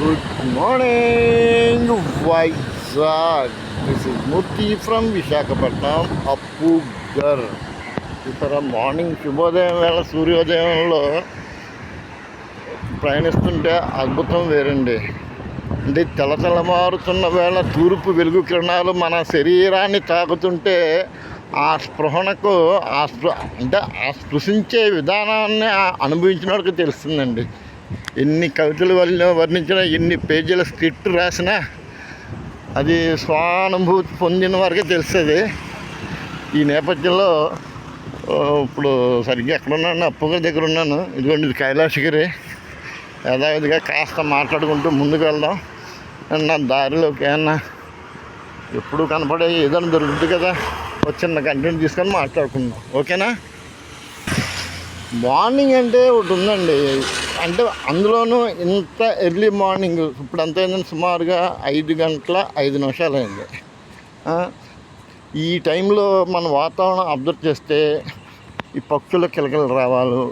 Good morning Vizag this is Murthy from Visakhapatnam అప్పు గర్ ఇతర మార్నింగ్ శుభోదయం వేళ సూర్యోదయంలో ప్రయాణిస్తుంటే అద్భుతం వేరండి. అంటే తెల్ల మారుతున్న వేళ తూర్పు వెలుగు కిరణాలు మన శరీరాన్ని తాకుతుంటే ఆ స్పృహణకు ఆ స్పృ అంటే ఆ స్పృశించే విధానాన్ని ఆ అనుభవించినోడికి తెలుస్తుందండి. ఎన్ని కవితలు వల్ల వర్ణించినా ఎన్ని పేజీల స్క్రిప్ట్ రాసినా అది స్వానుభూతి పొందిన వారికే తెలుస్తుంది. ఈ నేపథ్యంలో ఇప్పుడు సరిగ్గా ఎక్కడున్నాను అప్పుగా దగ్గర ఉన్నాను ఇదిగోండి ఇది కైలాసగిరి యథావిధిగా కాస్త మాట్లాడుకుంటూ ముందుకు వెళ్దాం. నా దారిలోకి ఏమన్నా ఎప్పుడు కనపడే ఏదైనా దొరుకుతుంది కదా ఒక చిన్న కంటెంట్ తీసుకొని మాట్లాడుకుందాం. ఓకేనా? మార్నింగ్ అంటే ఒకటి ఉందండి. అంటే అందులోనూ ఇంత ఎర్లీ మార్నింగ్ ఇప్పుడు అంత సుమారుగా ఐదు గంటల ఐదు నిమిషాలు అయింది ఈ టైంలో మన వాతావరణం అబ్జర్వ్ చేస్తే ఈ పక్షుల కిలకలు రావాలు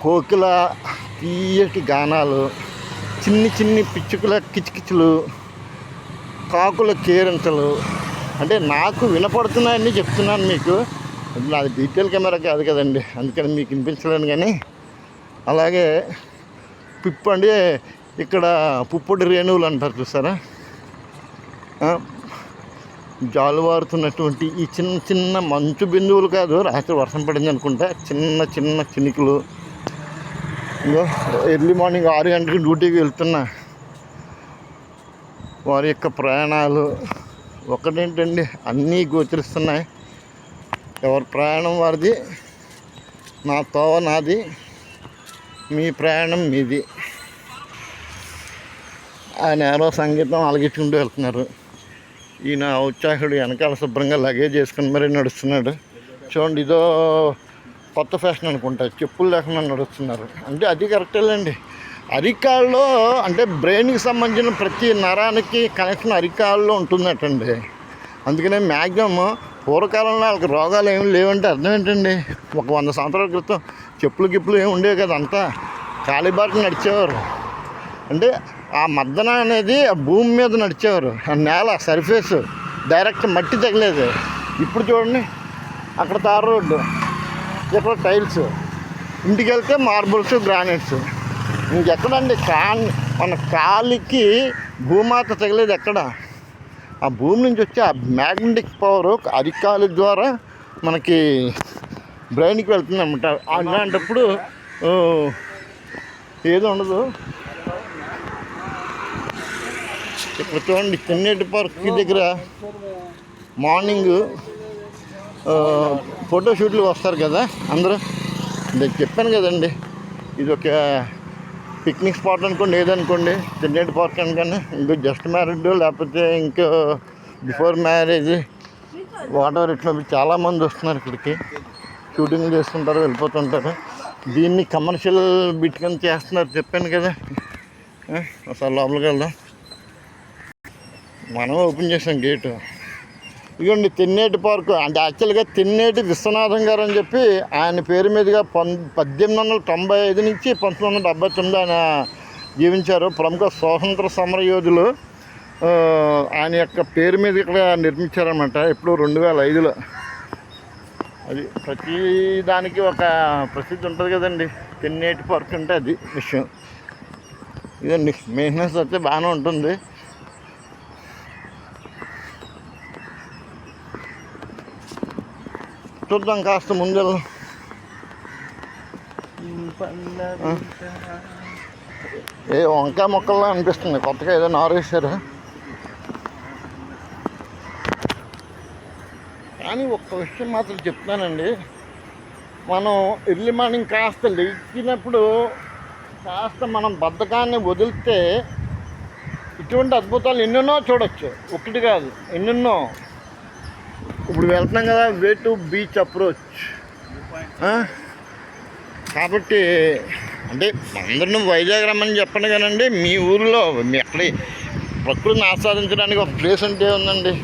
కోకిల తీయటి గానాలు చిన్ని చిన్ని పిచ్చుకల కిచకిచలు కాకుల కేరింతలు అంటే నాకు వినపడుతున్నాయని చెప్తున్నాను మీకు. నాది డీటెయిల్ కెమెరా కాదు కదండి అందుకని మీకు వినిపించలేను కానీ అలాగే పిప్పండి అంటే ఇక్కడ పుప్పొడి రేణువులు అంటారు చూసారా? జాలువారుతున్నటువంటి ఈ చిన్న చిన్న మంచు బిందువులు కాదు రాత్రి వర్షం పడింది అనుకుంటా చిన్న చిన్న చినుకులు. ఇంకో ఎర్లీ మార్నింగ్ ఆరు గంటలకు డ్యూటీకి వెళ్తున్నా వారి యొక్క ప్రయాణాలు. ఒకటేంటండి అన్నీ గోచరిస్తున్నాయి. ఎవరి ప్రయాణం వారిది? నా తోవ నాది. మీ ప్రయాణం మీది. ఆయన ఎవరో సంగీతం అలగించుకుంటూ వెళ్తున్నారు. ఈయన ఉత్సాహుడు వెనకాల శుభ్రంగా లగేజ్ చేసుకుని మరీ నడుస్తున్నాడు. చూడండి ఇదో కొత్త ఫ్యాషన్ అనుకుంటా. చెప్పులు లేకుండా నడుస్తున్నారు. అంటే అది కరెక్టేలేండి అరికాల్లో అంటే బ్రెయిన్కి సంబంధించిన ప్రతి నరానికి కనెక్షన్ అరికాల్లో ఉంటుందటండి. అందుకనే మ్యాక్సిమం పూర్వకాలంలో వాళ్ళకి రోగాలు ఏమి లేవంటే అర్థం ఏంటండి? ఒక వంద సంవత్సరాల క్రితం చెప్పులు గిప్పులు ఏమి ఉండేవి కదా అంతా. కాలిబాట నడిచేవారు. అంటే ఆ మద్దన అనేది ఆ భూమి మీద నడిచేవారు. ఆ నేల సర్ఫేస్ డైరెక్ట్ మట్టి తగిలేదు. ఇప్పుడు చూడండి అక్కడ తార్ రోడ్డు ఇక్కడ టైల్స్ ఇంటికి వెళ్తే మార్బుల్స్ గ్రానైట్స్ ఇంకెక్కడండి? కా మన కాలికి భూమాత తగిలేదు ఎక్కడ? ఆ భూమి నుంచి వచ్చే ఆ మ్యాగ్నెటిక్ పవర్ అరికాలి ద్వారా మనకి బ్రెయిన్కి వెళ్తుంది అనమాట అలాంటప్పుడు ఏది ఉండదు. ఇక్కడ చూడండి చెన్నేటి పార్క్ దగ్గర మార్నింగ్ ఫోటో షూట్లు వస్తారు కదా అందరూ. నేను చెప్పాను కదండి ఇది ఒక పిక్నిక్ స్పాట్ అనుకోండి ఏదనుకోండి చెన్నేటి పార్క్ అనుకోండి ఇంకో జస్ట్ మ్యారీడ్ లేకపోతే ఇంకో బిఫోర్ మ్యారేజ్ వాటర్ ఇట్లా చాలామంది వస్తున్నారు ఇక్కడికి. షూటింగ్ చేసుకుంటారు వెళ్ళిపోతుంటారు. దీన్ని కమర్షియల్ బిట్ కింద చేస్తున్నారు చెప్పాను కదా. ఒకసారి లోపలికి వెళ్దాం. మనం ఓపెన్ చేసాం గేటు ఇదిగోండి తిన్నేటి పార్కు. అంటే యాక్చువల్గా తిన్నేటి విశ్వనాథం గారు అని చెప్పి ఆయన పేరు మీదుగా పం పద్దెనిమిది వందల తొంభై ఐదు నుంచి పంతొమ్మిది వందల డెబ్బై తొమ్మిది ఆయన జీవించారు. ప్రముఖ స్వాతంత్ర సమర యోధులు. ఆయన యొక్క పేరు మీద ఇక్కడ నిర్మించారనమాట ఎప్పుడు? రెండు వేల ఐదులో. అది ప్రతి దానికి ఒక ప్రసిద్ధి ఉంటుంది కదండి. తెన్నేటి పార్క్ అంటే అది విషయం. ఇదండి మెయింటెనెన్స్ అయితే బాగానే ఉంటుంది. చూద్దాం కాస్త ముందు. ఏ వంకాయ మొక్కల్లో అనిపిస్తుంది. కొత్తగా ఏదో నారు కానీ ఒక్క విషయం మాత్రం చెప్తానండి మనం ఎర్లీ మార్నింగ్ కాస్త లేచినప్పుడు కాస్త మనం బద్ధకాన్ని వదిలితే ఇటువంటి అద్భుతాలు ఎన్నెన్నో చూడొచ్చు. ఒకటి కాదు ఎన్నెన్నో. ఇప్పుడు వెళ్తున్నాం కదా వే టు బీచ్ అప్రోచ్. కాబట్టి అంటే అందరూ వైజాగ్ రమ్మని చెప్పండి కానండి మీ ఊరిలో మీ అక్కడ ప్రకృతిని ఆస్వాదించడానికి ఒక ప్లేస్ అంటే ఉందండి.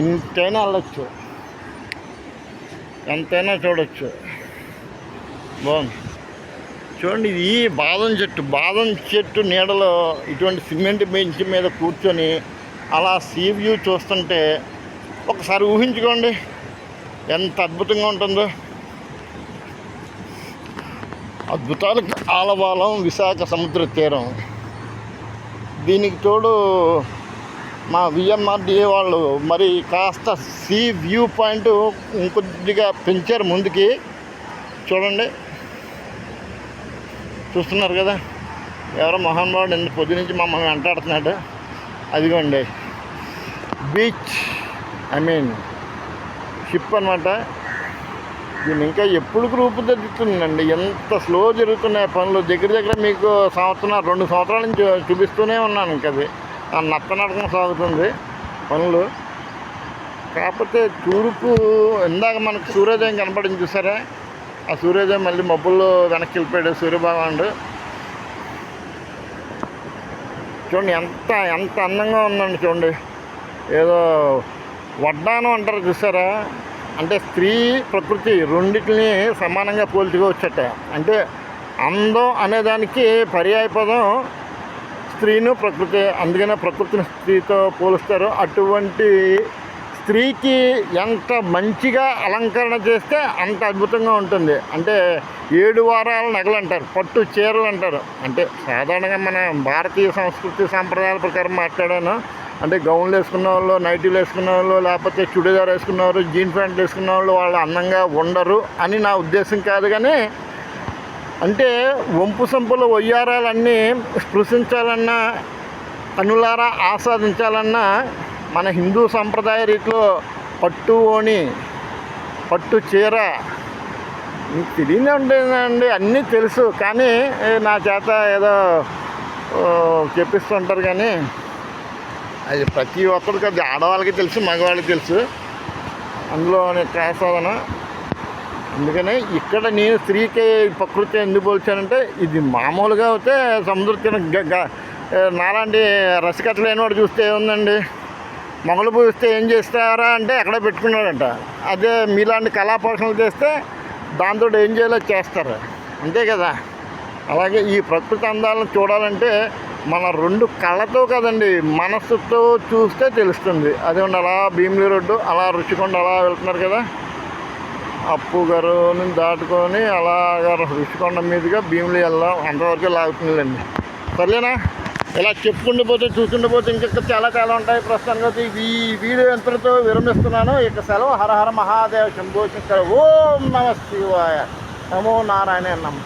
ఇంతైనా వెళ్ళచ్చు. ఎంతైనా చూడొచ్చు. బాగుంది. చూడండి ఇది బాదం చెట్టు. బాదం చెట్టు నీడలో ఇటువంటి సిమెంట్ బెంచ్ మీద కూర్చొని అలా సీ వ్యూ చూస్తుంటే ఒకసారి ఊహించుకోండి ఎంత అద్భుతంగా ఉంటుందో. అద్భుతాలకు ఆలవాలం విశాఖ సముద్ర తీరం. దీనికి తోడు మా విఎంఆర్డిఏ వాళ్ళు మరి కాస్త సీ వ్యూ పాయింట్ ఇంకొద్దిగా పెంచారు ముందుకి. చూడండి. చూస్తున్నారు కదా. ఎవరో మహానుభావుడు ఎంత పొద్దు నుంచి మమ్మల్ని వెంటాడుతున్నాడు. అదిగోండి. బీచ్ ఐ మీన్ షిప్ అనమాట దీన్ని ఇంకా ఎప్పుడు రూపుదిద్దుతుందండి ఎంత స్లో జరుగుతున్నాయి పనులు. దగ్గర దగ్గర మీకు సంవత్సరం రెండు సంవత్సరాల నుంచి చూపిస్తూనే ఉన్నాను ఇంకా అది నత్తనడకం సాగుతుంది పనులు. కాకపోతే తూర్పు ఇందాక మనకు సూర్యోదయం కనపడింది చూసారా? ఆ సూర్యోదయం మళ్ళీ మబ్బుల్లో వెనక్కి వెళ్ళిపోయాడు సూర్యభగవానుడు. చూడండి ఎంత ఎంత అందంగా ఉందండి చూడండి. ఏదో వడ్డానం అంటారు చూసారా? అంటే స్త్రీ ప్రకృతి రెండింటిని సమానంగా పోల్చుకోవచ్చట. అంటే అందం అనేదానికి పర్యాయపదం స్త్రీను ప్రకృతి అందుకనే ప్రకృతిని స్త్రీతో పోలుస్తారు. అటువంటి స్త్రీకి ఎంత మంచిగా అలంకరణ చేస్తే అంత అద్భుతంగా ఉంటుంది. అంటే ఏడు వారాల నగలు అంటారు పట్టు చీరలు అంటారు. అంటే సాధారణంగా మన భారతీయ సంస్కృతి సాంప్రదాయాల ప్రకారం మాట్లాడాను. అంటే గౌన్లు వేసుకున్న వాళ్ళు నైటీలు వేసుకున్న వాళ్ళు లేకపోతే చుడిదార్ వేసుకున్న వాళ్ళు జీన్ ప్యాంట్లు వేసుకున్న వాళ్ళు వాళ్ళు అందంగా ఉండరు అని నా ఉద్దేశం కాదు కానీ అంటే వంపు సంపుల వయ్యారాలన్నీ స్పృశించాలన్నా కనులారా ఆస్వాదించాలన్నా మన హిందూ సంప్రదాయ రీతిలో పట్టు ఓణి పట్టు చీర మీకు తెలియనే ఉండేదండి అన్నీ తెలుసు. కానీ నా చేత ఏదో చెప్పిస్తుంటారు కానీ అది ప్రతి ఒక్కరికి అది ఆడవాళ్ళకి తెలుసు మగవాళ్ళకి తెలుసు. అందులో ఆస్వాదన. అందుకనే ఇక్కడ నేను స్త్రీకి ప్రకృతి ఎందుకు పోల్చానంటే ఇది మామూలుగా అయితే సముద్ర గ- గ- ఏ, నాలాంటి లేనివాడు చూస్తే ఏముందండి? మొగలు పూస్తే ఏం చేస్తారా అంటే ఎక్కడ పెట్టుకున్నాడంట. అదే మీలాంటి కళాపోషణలు చేస్తే దాంతో ఏం చేయాలో చేస్తారు. అంతే కదా? అలాగే ఈ ప్రకృతి అందాలను చూడాలంటే మన రెండు కళ్ళతో కదండి మనస్సుతో చూస్తే తెలుస్తుంది. అదేమండి అలా భీమిలి రోడ్డు అలా రుచికొండ అలా వెళ్తున్నారు కదా? అప్పు గారుని దాటుకొని అలాగ రుషికొండ మీదుగా భీములు వెళ్దాం. అంతవరకు లాగుతుందండి సర్లేనా? ఇలా చెప్పుకుంటూ పోతే చూసుకుంటూ పోతే ఇంకా చాలా చాలా ఉంటాయి. ప్రస్తుతానికి అయితే ఈ వీడియో ఎంతటితో విరమిస్తున్నాను ఇక సెలవు. హరహర మహాదేవ శంభో ఓం నమ శివాయ. నమో నారాయణ నమ.